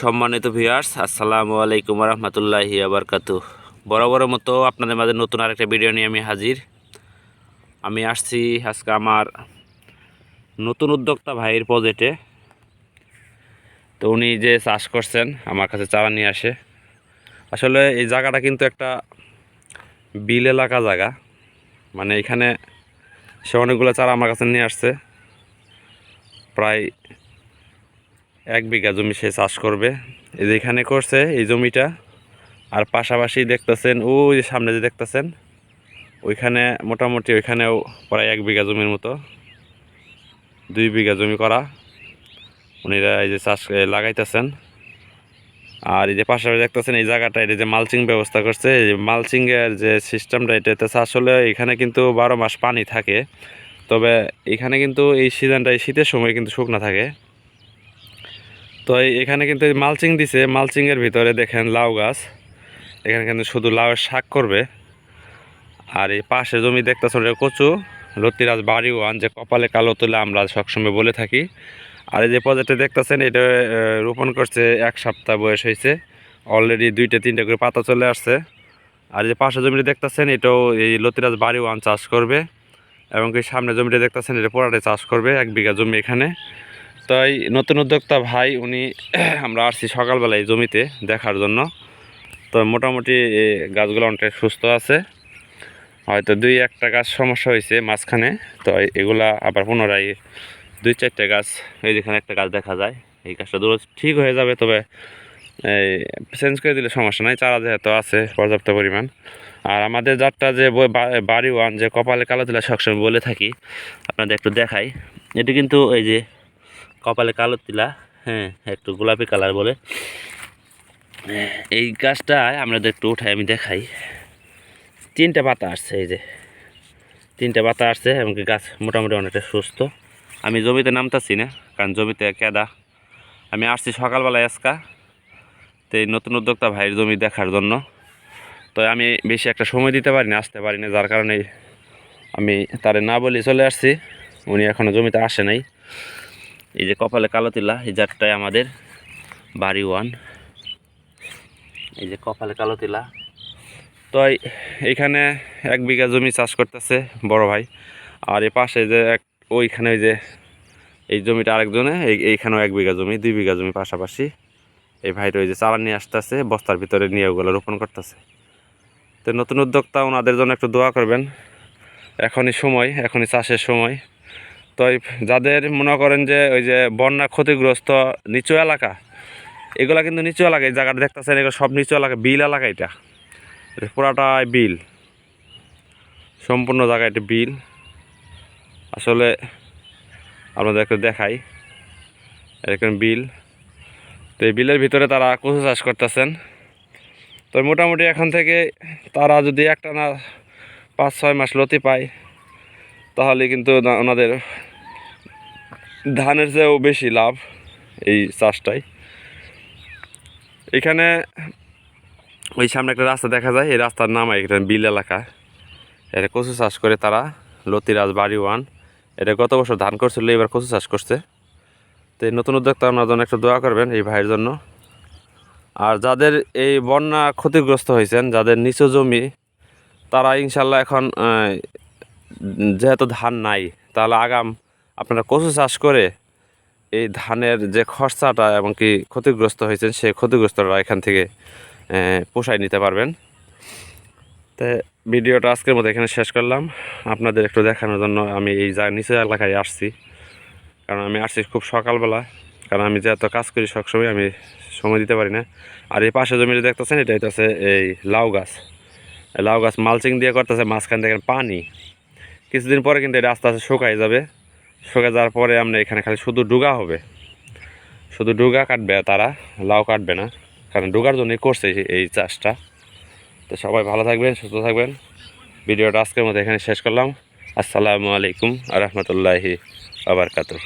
সম্মানিত ভিউয়ার্স আসসালামু আলাইকুম রহমতুল্লাহি আবরকাতু বরাবরের মতো আপনাদের মাঝে নতুন আরেকটা ভিডিও নিয়ে আমি হাজির। আমি আসছি আজকে আমার নতুন উদ্যোক্তা ভাইয়ের প্রজেক্টে তো উনি যে চাষ করছেন, আমার কাছে চারা নিয়ে আসে। আসলে এই জায়গাটা কিন্তু একটা বিল এলাকা জায়গা। মানে এখানে সে অনেকগুলো চারা আমার কাছে নিয়ে আসছে। প্রায় এক বিঘা জমি সে চাষ করবে। এই যে এখানে করছে এই জমিটা। আর পাশাপাশি দেখতেছেন, ওই যে সামনে যে দেখতেছেন, ওইখানে মোটামুটি ওইখানেও প্রায় এক বিঘা জমির মতো, দুই বিঘা জমি করা। উনিরা এই যে চাষ লাগাইতেছেন। আর এই যে পাশাপাশি দেখতেছেন, এই জায়গাটা এটা যে মালচিং ব্যবস্থা করছে। এই মালচিংয়ের যে সিস্টেমটা, এটাতে চাষ হলে এখানে কিন্তু বারো মাস পানি থাকে। তবে এখানে কিন্তু এই সিজনটা, এই শীতের সময় কিন্তু শুকনা থাকে। তো এখানে কিন্তু মালচিং দিছে, মালচিংয়ের ভিতরে দেখেন লাউ গাছ। এখানে কিন্তু শুধু লাউয়ের শাক করবে। আর এই পাশে জমি দেখতেছেন কচু, লতিরাজ বাড়ি ওয়ান যে কপালে কালো তুলে আমরা সবসময় বলে থাকি। আর এই যে প্রজেক্টে দেখতেছেন, এটা রোপণ করছে, এক সপ্তাহ বয়স হয়েছে। অলরেডি দুইটা, তিনটা করে পাতা চলে আসছে। আর যে পাশে জমিটা দেখতেছেন, এটাও এই লতিরাজ বাড়ি ওয়ান চাষ করবে। এবং কি সামনে জমিটা দেখতেছেন, এটা পোড়াটে চাষ করবে, এক বিঘা জমি এখানে। তাই নতুন উদ্যোক্তা ভাই, উনি, আমরা আসছি সকালবেলায় জমিতে দেখার জন্য। তো মোটামুটি গাছগুলো অনেকটা সুস্থ আছে। হয়তো দুই একটা গাছ সমস্যা হয়েছে মাঝখানে। তো এগুলা আবার পুনরায় দুই চারটে গাছ, এই যেখানে একটা গাছ দেখা যায়, এই গাছটা দূর ঠিক হয়ে যাবে। তবে এই চেঞ্জ করে দিলে সমস্যা নাই, চারা যেহেতু আছে, পর্যাপ্ত পরিমাণ। আর আমাদের যারটা যে বাড়ি ওয়ান যে কপালে কালো তুলা সবসময় বলে থাকি, আপনাদের একটু দেখাই। এটি কিন্তু এই যে কপালে কালো তিলা হ্যাঁ একটু গোলাপি কালার বলে। এই গাছটা আমরা একটু উঠাই, আমি দেখাই। তিনটা পাতা আসছে, এই যে। তিনটা পাতা আসছে, এবং কি গাছ মোটামুটি অনেকটা সুস্থ। আমি জমিতে নামতাছি না, কারণ জমিতে কেদা। আমি আসছি সকালবেলা আজকা, তো এই নতুন উদ্যোক্তা ভাইয়ের জমি দেখার জন্য। তো আমি বেশি একটা সময় দিতে পারি না আসতে পারি না যার কারণে আমি তারে না বলি চলে আসছি। উনি এখনও জমিতে আসে নাই। এই যে কপালে কালো তিলা, এই জাতটাই আমাদের বাড়ি ওয়ান। এই যে কপালে কালো তিলা। তো এই- এইখানে এক বিঘা জমি চাষ করতেছে বড় ভাই। আর এ পাশে যে এক, ওইখানে ওই যে এই জমিটা আরেকজনে, এই- এইখানেও এক বিঘা জমি, দুই বিঘা জমি পাশাপাশি। এই ভাইটা ওই যে চারা নিয়ে আসতেছে, বস্তার ভিতরে নিয়ে ওগুলো রোপণ করতেছে। তো নতুন উদ্যোক্তা, ওনাদের জন্য একটু দোয়া করবেন। এখনই সময়, এখনই চাষের সময়। তো যাদের মনে করেন যে ওই যে বন্যা ক্ষতিগ্রস্ত নিচু এলাকা, এগুলা কিন্তু নিচু এলাকা, এই জায়গাটা দেখতেছেন, এগুলো সব নিচু এলাকা, বিল এলাকা এটা। পুরাটাই বিল। সম্পূর্ণ জায়গা এটা বিল। আসলে আপনাদের একটু দেখাই, এরকম বিল। তো এই বিলের ভিতরে তারা কচু চাষ করতেছেন। তো মোটামুটি এখন থেকে তারা যদি একটা না পাঁচ ছয় মাস লতি পায়, তাহলে কিন্তু ওনাদের ধানের চেয়েও বেশি লাভ এই চাষটাই। এখানে ওই সামনে একটা রাস্তা দেখা যায়, এই রাস্তার নাম এখানে বিল এলাকা। এটা কচু চাষ করে তারা, লতিরাজ বাড়ি ওয়ান। এটা গত বছর ধান করছিল, এবার কচু চাষ করছে। তো এই নতুন উদ্যোক্তা আপনার জন্য একটু দোয়া করবেন এই ভাইয়ের জন্য। আর যাদের এই বন্যা ক্ষতিগ্রস্ত হয়েছেন, যাদের নিচু জমি, তারা ইনশাল্লাহ এখন যেহেতু ধান নাই, তাহলে আগাম আপনারা কচু চাষ করে এই ধানের যে খরচাটা এবং কি ক্ষতিগ্রস্ত হয়েছেন, সেই ক্ষতিগ্রস্তরা এখান থেকে পোষায় নিতে পারবেন। তো ভিডিওটা আজকের মতো এখানে শেষ করলাম। আপনাদের একটু দেখানোর জন্য আমি এই যা নিচে এলাকায় আসছি। কারণ আমি আসছি খুব সকালবেলা, কারণ আমি যে এত কাজ করি সবসময়, আমি সময় দিতে পারি না। আর এই পাশে জমিটা দেখতেছেন, এটা হইতেছে এই লাউ গাছ। লাউ গাছ মালচিং দিয়ে করতেছে, মাঝখান থেকে পানি। কিছুদিন পরে কিন্তু এটা আস্তে আস্তে শুকাই যাবে। শুকায় যাওয়ার পরে আমরা এখানে খালি শুধু ডুগা হবে। শুধু ডুগা কাটবে তারা লাউ কাটবে না। কারণ ডুগার জন্যই করছে এই- চাষটা। তো সবাই ভালো থাকবেন, সুস্থ থাকবেন। ভিডিওটা আজকের মতো এখানে শেষ করলাম। আসসালামু আলাইকুম আ রহমতুল্লাহি আবরকাতুহ